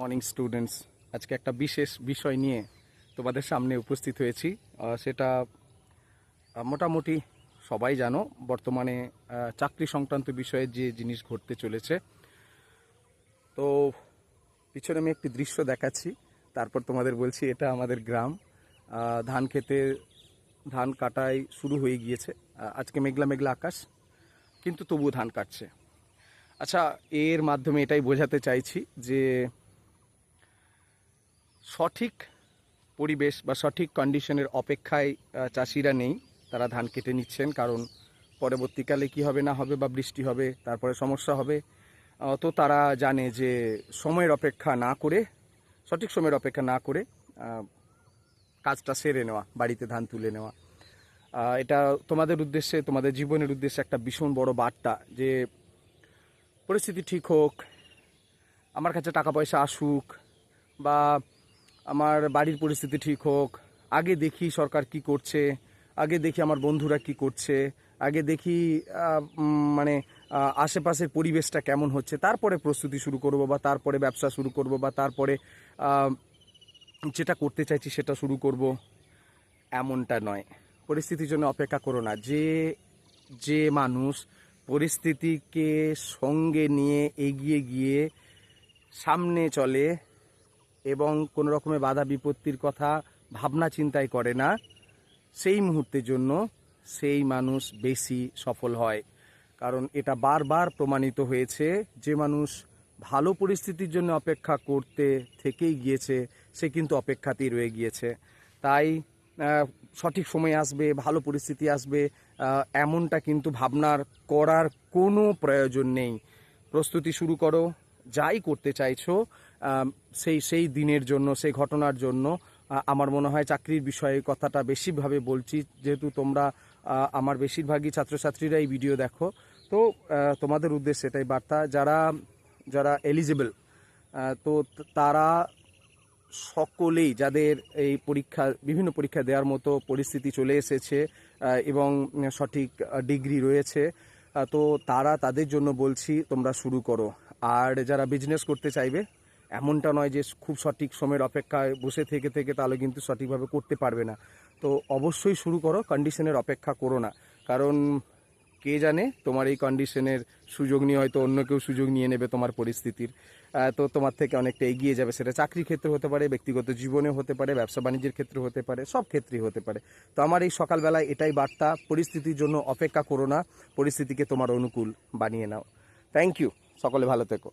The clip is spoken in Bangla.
মর্নিং স্টুডেন্টস আজকে একটা বিশেষ বিষয় নিয়ে তোমাদের সামনে উপস্থিত হয়েছি। সেটা মোটামুটি সবাই জানো, বর্তমানে চাকরি সংক্রান্ত বিষয়ে যে জিনিস ঘটতে চলেছে। তো পিছনে আমি একটি দৃশ্য দেখাচ্ছি, তারপর তোমাদের বলছি এটা আমাদের গ্রাম। ধান খেতে, ধান কাটাই শুরু হয়ে গিয়েছে। আজকে মেঘলা মেঘলা আকাশ, কিন্তু তবুও ধান কাটছে। আচ্ছা এর মাধ্যমে এটাই বোঝাতে চাইছি যে সঠিক পরিবেশ বা সঠিক কন্ডিশনের অপেক্ষায় চাষিরা নেই। তারা ধান কেটে নিচ্ছেন কারণ পরবর্তীকালে কি হবে না হবে বা বৃষ্টি হবে, তারপরে সমস্যা হবে। তো তারা জানে যে সময়ের অপেক্ষা না করে, সঠিক সময়ের অপেক্ষা না করে কাজটা সেরে নেওয়া, বাড়িতে ধান তুলে নেওয়া। এটা তোমাদের উদ্দেশ্যে, তোমাদের জীবনের উদ্দেশ্যে একটা ভীষণ বড় বার্তা যে পরিস্থিতি ঠিক হোক, আমার কাছে টাকা পয়সা আসুক বা আমার বাড়ির পরিস্থিতি ঠিক হোক, আগে দেখি সরকার কি করছে, আগে দেখি আমার বন্ধুরা কি করছে, আগে দেখি মানে আশেপাশের পরিবেশটা কেমন হচ্ছে, তারপরে প্রস্তুতি শুরু করব বা তারপরে ব্যবসা শুরু করব বা তারপরে যেটা করতে চাইছি সেটা শুরু করব, এমনটা নয়। পরিস্থিতির জন্য অপেক্ষা করো না। যে যে মানুষ পরিস্থিতিকে সঙ্গে নিয়ে এগিয়ে গিয়ে সামনে চলে এবং কোনো রকমের বাধা বিপত্তির কথা ভাবনা চিন্তাই করে না। সেই মুহূর্তের জন্য সেই মানুষ বেশি সফল হয়। কারণ এটা বারবার প্রমাণিত হয়েছে, যে মানুষ ভালো পরিস্থিতির জন্য অপেক্ষা করতে থেকেই গিয়েছে, সে কিন্তু অপেক্ষাতেই রয়ে গিয়েছে। তাই সঠিক সময় আসবে, ভালো পরিস্থিতি আসবে এমনটা কিন্তু ভাবনার করার কোনো প্রয়োজন নেই। প্রস্তুতি শুরু করো। যাই করতে চাইছো সেই সেই দিনের জন্য, সেই ঘটনার জন্য আমার মনে হয় চাকরির বিষয়ে কথাটা বেশিভাবে বলছি। যেহেতু তোমরা আমার বেশিরভাগই ছাত্রছাত্রীরা এই ভিডিও দেখো। তো তোমাদের উদ্দেশ্যে এটাই বার্তা, যারা যারা এলিজিবল তো তারা সকলেই যাদের এই পরীক্ষা, বিভিন্ন পরীক্ষা দেওয়ার মতো পরিস্থিতি চলে এসেছে এবং সঠিক ডিগ্রি রয়েছে তো তারা তাদের জন্য বলছি, তোমরা শুরু করো। আর যারা বিজনেস করতে চাইবে, এমনটা নয় যে খুব সঠিক সময়ের অপেক্ষায় বসে থেকে থেকে তাহলে কিন্তু সঠিকভাবে করতে পারবে না। তো অবশ্যই শুরু করো কন্ডিশনের অপেক্ষা করো না। কারণ কে জানে তোমার এই কন্ডিশনের সুযোগ নিয়ে হয়তো অন্য কেউ সুযোগ নিয়ে নেবে তোমার পরিস্থিতির। তো তোমার থেকে অনেকটা এগিয়ে যাবে। সেটা চাকরির ক্ষেত্রে হতে পারে, ব্যক্তিগত জীবনে হতে পারে, ব্যবসা বাণিজ্যের ক্ষেত্রে হতে পারে, সব ক্ষেত্রেই হতে পারে। তো আমার এই সকালবেলায় এটাই বার্তা, পরিস্থিতির জন্য অপেক্ষা করো না, পরিস্থিতিকে তোমার অনুকূল বানিয়ে নাও। থ্যাংক ইউ সকলে ভালো থেকো।